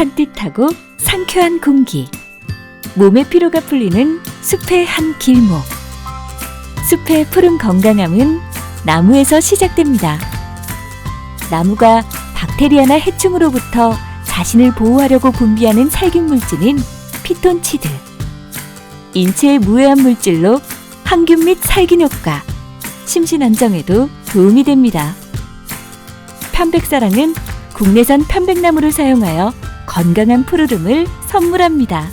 산뜻하고 상쾌한 공기. 몸의 피로가 풀리는 숲의 한 길목. 숲의 푸른 건강함은 나무에서 시작됩니다. 나무가 박테리아나 해충으로부터 자신을 보호하려고 분비하는 살균 물질인 피톤치드. 인체의 무해한 물질로 항균 및 살균 효과, 심신 안정에도 도움이 됩니다. 편백사랑은 국내산 편백나무를 사용하여 건강한 푸르름을 선물합니다.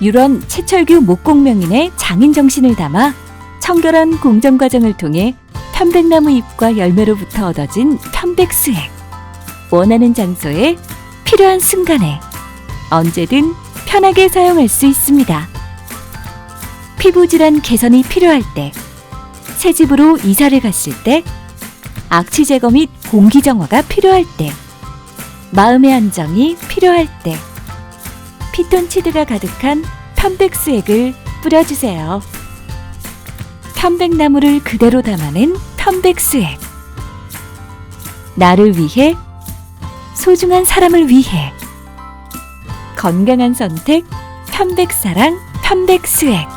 유런 최철규 목공명인의 장인 정신을 담아 청결한 공정 과정을 통해 편백나무 잎과 열매로부터 얻어진 편백 수액. 원하는 장소에 필요한 순간에 언제든 편하게 사용할 수 있습니다. 피부 질환 개선이 필요할 때, 새 집으로 이사를 갔을 때, 악취 제거 및 공기 정화가 필요할 때, 마음의 안정이 필요할 때, 피톤치드가 가득한 편백수액을 뿌려주세요. 편백나무를 그대로 담아낸 편백수액. 나를 위해, 소중한 사람을 위해. 건강한 선택, 편백사랑, 편백수액.